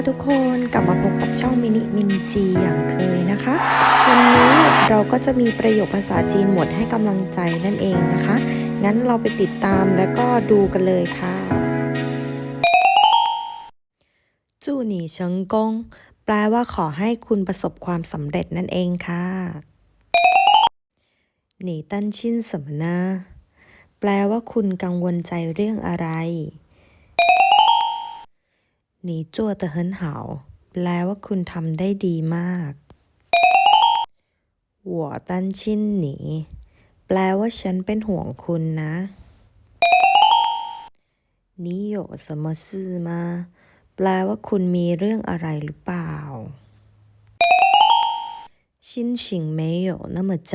ค่ะทุกคนกลับมาพบกับช่องมินิมินจีอย่างเคยนะคะ วันนี้เราก็จะมีประโยคภาษาจีนหมดให้กำลังใจนั่นเองนะคะ งั้นเราไปติดตามแล้วก็ดูกันเลยค่ะจูหนีเฉิงกงแปลว่าขอให้คุณประสบความสำเร็จนั่นเองค่ะหนีตั้นชินสมนะแปลว่าคุณกังวลใจเรื่องอะไร หนีจั่วแต่เฮินเหาแปลว่าคุณทำได้ดีมากหัวตั้นชินหนี แปลว่าฉันเป็นห่วงคุณนะ你有什么事吗แปลว่าคุณมีเรื่องอะไรหรือเปล่า心情没有那么糟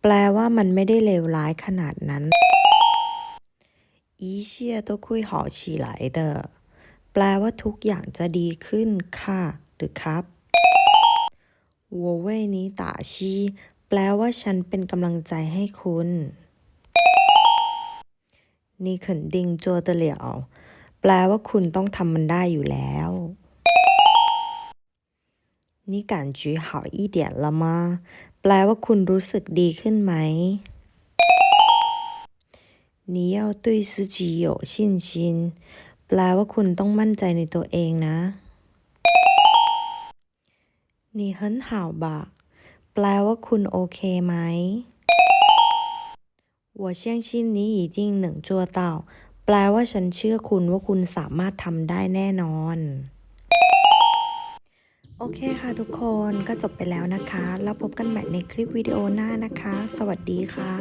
แปลว่ามันไม่ได้เลวร้ายขนาดนั้น一切都会好起来的 แปลว่าทุกอย่างจะดีขึ้นค่ะ หรือครับ我为你打气แปลว่าฉันเป็นกำลังใจให้คุณ你肯定做得了แปลว่าคุณต้องทำมันได้อยู่แล้ว你感觉好一点了吗แปลว่าคุณรู้สึกดีขึ้นไหม你要对自己有信心 แปลว่าคุณต้องมั่นใจในตัวเองนะ你很好吧แปลว่าคุณโอเคไหม我相信你一定能做到แปลว่าฉันเชื่อคุณว่าคุณสามารถทำได้แน่นอน โอเคค่ะทุกคนก็จบไปแล้วนะคะ แล้วพบกันใหม่ในคลิปวิดีโอหน้านะคะ สวัสดีค่ะ